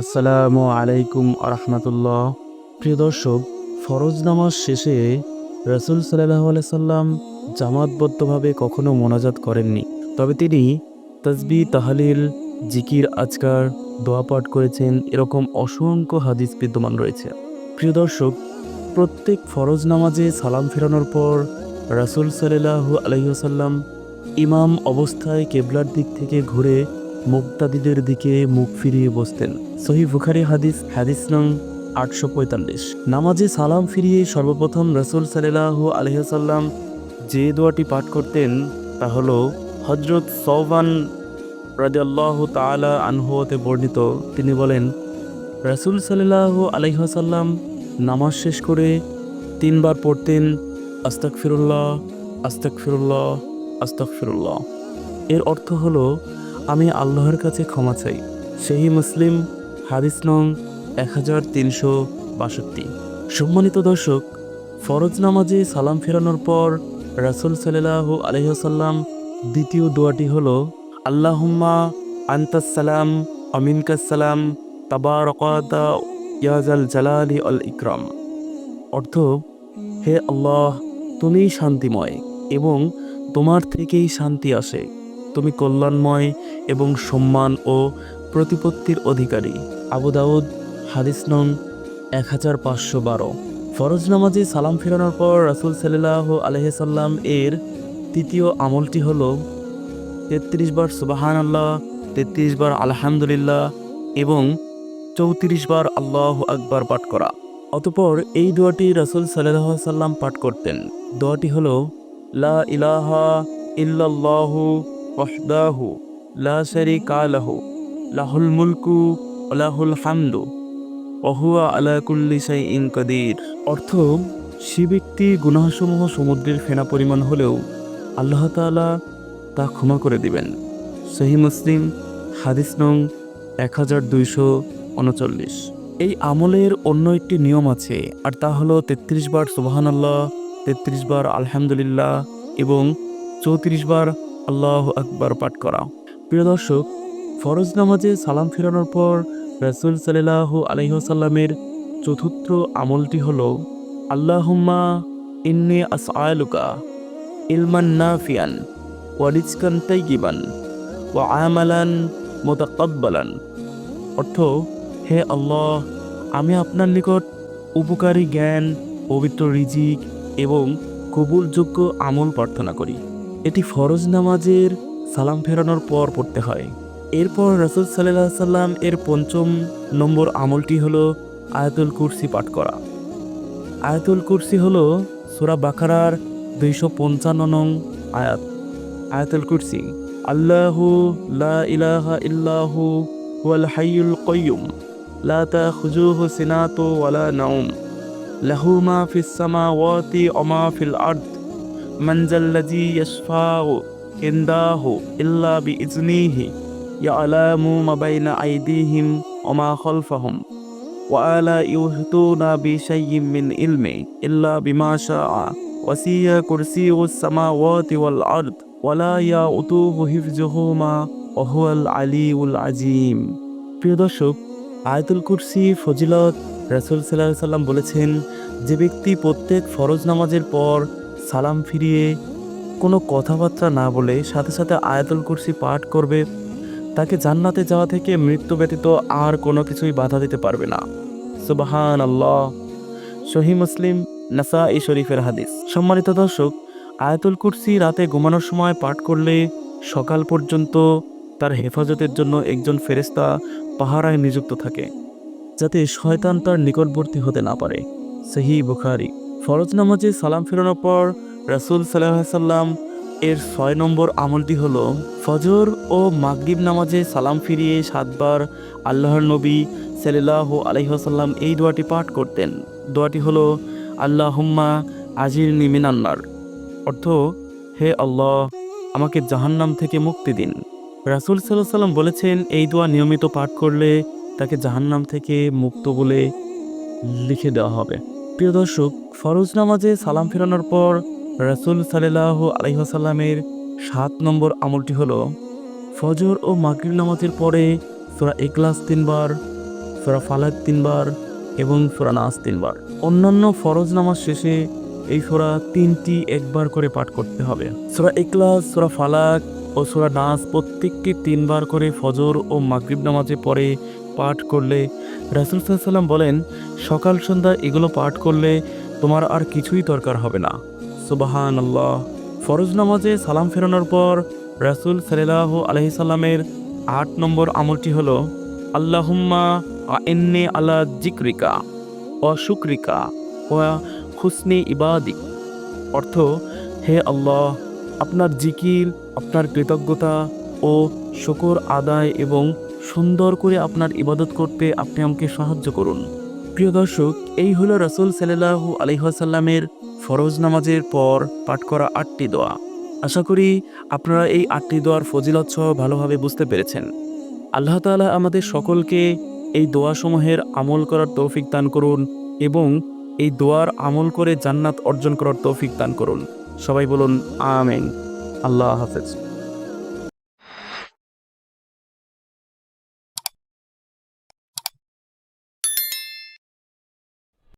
আসসালামু আলাইকুম আরহামতুল্লাহ। প্রিয় দর্শক, ফরজ নামাজ শেষে রসুল সাল্লাহ সাল্লাম জামাতবদ্ধভাবে কখনো মোনাজাত করেননি। তবে তিনি তসবি, তাহালিল, জিকির, আজকার, দোয়া পাঠ করেছেন, এরকম অসংখ্য হাদিস বিদ্যমান রয়েছে। প্রিয় দর্শক, প্রত্যেক ফরজ নামাজে সালাম ফেরানোর পর রাসুল সাল্লাহু আলহিহাসাল্লাম ইমাম অবস্থায় কেবলার দিক থেকে ঘুরে মুক্তাদিদের দিকে মুখ ফিরিয়ে বসতেন। সহি বুখারি হাদিস হাদিস নং আটশো পঁয়তাল্লিশ। নামাজে সালাম ফিরিয়ে সর্বপ্রথম রসুল সাল্লাহ আলহিহাসাল্লাম যে দোয়াটি পাঠ করতেন, তা হল হজরত সৌবান রাজাল্লাহ তালা আনহুতে বর্ণিত। তিনি বলেন, রসুল সাল্লাহ আলহিহাসাল্লাম নামাজ শেষ করে তিনবার পড়তেন আস্তাক ফিরুল্লাহ আস্তাক ফিরুল্লাহ আস্তাক ফিরুল্লাহ এর অর্থ হলো আমি আল্লাহর কাছে ক্ষমা চাই। সেই মুসলিম, হাদিস নং এক হাজার তিনশো বাষট্টি। সম্মানিত দর্শক, ফরজ নামাজে সালাম ফেরানোর পর রাসুল সাল্লাহ আলহ্লাম দ্বিতীয় দোয়াটি হল, আল্লাহুম্মা আন্তাসালাম আমিনকাসালাম তাবারকাতা ইয়াজাল জালালি আল ইকরাম। অর্থ, হে আল্লাহ তুমি শান্তিময় এবং তোমার থেকেই শান্তি আসে। তুমি কল্যাণময় এবং সম্মান ও প্রতিপত্তির অধিকারী। আবু দাউদ, হাদিস নং এক হাজার পাঁচশো বারো। ফরজ নামাজে সালাম ফেরানোর পর রাসুল সাল্লাহ আলহাম এর তৃতীয় আমলটি হল তেত্রিশ বার সুবাহান আল্লাহ তেত্রিশ বার আলহামদুলিল্লাহ এবং চৌত্রিশ বার আল্লাহ আকবার পাঠ করা। অতপর এই দোয়াটি রাসুল সাল্লাহ সাল্লাম পাঠ করতেন। দোয়াটি হল, লা ইলাহা ইল্লাল্লাহু শারিকা লাহু লাহুল মুলকু ওয়া লাহুল হামদু ওয়া হুয়া আলা কুল্লি শাইইন কাদির অর্থ, সে ব্যক্তি গুনাহসমূহ সমুদ্রের ফেনা পরিমাণ হলেও আল্লাহ তাআলা তা ক্ষমা করে দিবেন। সহি মুসলিম, হাদিস নং এক হাজার দুইশো উনচল্লিশ। এই আমলের অন্য একটি নিয়ম আছে, আর তা হলো তেত্রিশ বার সুবাহান আল্লাহ তেত্রিশ বার আলহামদুলিল্লাহ এবং চৌত্রিশ বার আল্লাহ আকবার পাঠ করা। প্রিয় দর্শক, ফরজ নামাজে সালাম ফেরানোর পর রাসুল সাল্লাহ আলহিহসাল্লামের চতুর্থ আমলটি হল, আল্লাহুম্মা ইন্নি আসআলুকা ইলমান নাফিয়ান ওয়ারিজকান তাইগিবান ওয়া আমালান মোতাকাব্বালান। অর্থ, হে আল্লাহ, আমি আপনার নিকট উপকারী জ্ঞান, পবিত্র রিজিক এবং কবুলযোগ্য আমল প্রার্থনা করি। এটি ফরজ নামাজের সালাম ফেরানোর পর পড়তে হয়। এরপর রসুল সাল্লাহ সাল্লাম এর পঞ্চম নম্বর আমলটি হলো আয়াতুল কুরসি পাঠ করা। আয়াতুল কুরসি হলো সুরা বাকারার দুইশো পঞ্চান্ন নং আয়াত। আয়াতুল কুরসি, আল্লাহু লা ইলাহা ইল্লাহু কয়্যুম লা তাখুজুহু সিনাতু ওয়ালা নাউম লাহু মা ফিস সামাওয়াতি ফিল আরদ মঞ্জল্লাজি ইয়সফাও ইন্দাহু ইল্লা বি ইজনিহি ইয়ালামু মাবাইনা আইদিহিম ওমা খলফাহুম ওয়ালা ইউহতুনা বি শাইয়িম মিন ইলমি ইল্লা বিমা শাআ ওয়াসিয়া কুরসিউস সামাওয়াতি ওয়াল আরদ ওয়ালা ইয়াউতুহু হিফজুহুমা ওহুয়াল আলিউল আজিম প্রিয় দর্শক, আয়তুল কুরসি ফজিলত রাসুল সাল্লাহ সাল্লাম বলেছেন, যে ব্যক্তি প্রত্যেক ফরজ নামাজের পর সালাম ফিরিয়ে কোনো কথাবার্তা না বলে সাথে সাথে আয়াতুল কুরসি পাঠ করবে, তাকে জান্নাতে যাওয়া থেকে মৃত্যু ব্যতীত আর কোনো কিছুই বাধা দিতে পারবে না। সুবাহান আল্লাহ সহি মুসলিম নাসা ই শরীফের হাদিস। সম্মানিত দর্শক, আয়াতুল কুরসি রাতে ঘুমানোর সময় পাঠ করলে সকাল পর্যন্ত তার হেফাজতের জন্য একজন ফেরেস্তা পাহারায় নিযুক্ত থাকে, যাতে শয়তান তার নিকটবর্তী হতে না পারে। সেহি বুখারি। ফরজ নামাজে সালাম ফেরানোর পর রাসুল সাল্লাম এর ছয় নম্বর আমলটি হলো ফজর ও মাগরিব নামাজে সালাম ফিরিয়ে সাতবার আল্লাহর নবী সাল্লাহ আলহিহাসাল্লাম এই দোয়াটি পাঠ করতেন। দোয়াটি হলো আল্লাহ হুম্মা আজির নিমিনান্নার অর্থ, হে আল্লাহ, আমাকে জাহান্নাম থেকে মুক্তি দিন। রাসুল সাল্লাহ সাল্লাম বলেছেন, এই দোয়া নিয়মিত পাঠ করলে তাকে জাহান্নাম থেকে মুক্ত বলে লিখে দেওয়া হবে। প্রিয় দর্শক, ফরজ নামাজে সালাম ফেরানোর পর রাসুল সাল্লাহ আলহিহাসাল্লামের সাত নম্বর আমলটি হলো, ফজর ও মাগরিব নামাজের পরে সোরা এক্লাস তিনবার, সোরা ফালাক তিনবার এবং সোরা নাস তিনবার। অন্যান্য ফরজ নামাজ শেষে এই সোরা তিনটি একবার করে পাঠ করতে হবে। সোরা ইকলাস সোরা ফালাক ও সোরা নাস প্রত্যেকটি তিনবার করে ফজর ও মাগরিব নামাজে পরে পাঠ করলে রাসুল সাল্লাম বলেন, সকাল সন্ধ্যা এগুলো পাঠ করলে তোমার আর কিছুই দরকার হবে না। সুবাহান আল্লাহ ফরজ নামাজে সালাম ফেরানোর পর রাসুল সাল্লাহ আলহি সাল্লামের আট নম্বর আমলটি হলো, আল্লাহুম্মা আইন্নে আলা জিক্রিকা ও শুক্রিকা ও খুসনি ইবাদিক। অর্থ, হে আল্লাহ, আপনার জিকির, আপনার কৃতজ্ঞতা ও শকর আদায় এবং সুন্দর করে আপনার ইবাদত করতে আপনি আমাকে সাহায্য করুন। প্রিয় দর্শক, এই হলো রসুল সাল্লাহু আলহাসাল্লামের ফরজ নামাজের পর পাঠ করা আটটি দোয়া। আশা করি আপনারা এই আটটি দোয়ার ফজিলত সহ ভালোভাবে বুঝতে পেরেছেন। আল্লাহ তালা আমাদের সকলকে এই দোয়াসমূহের আমল করার তৌফিক দান করুন এবং এই দোয়ার আমল করে জান্নাত অর্জন করার তৌফিক দান করুন। সবাই বলুন, আমেন। আল্লাহ হাফেজ।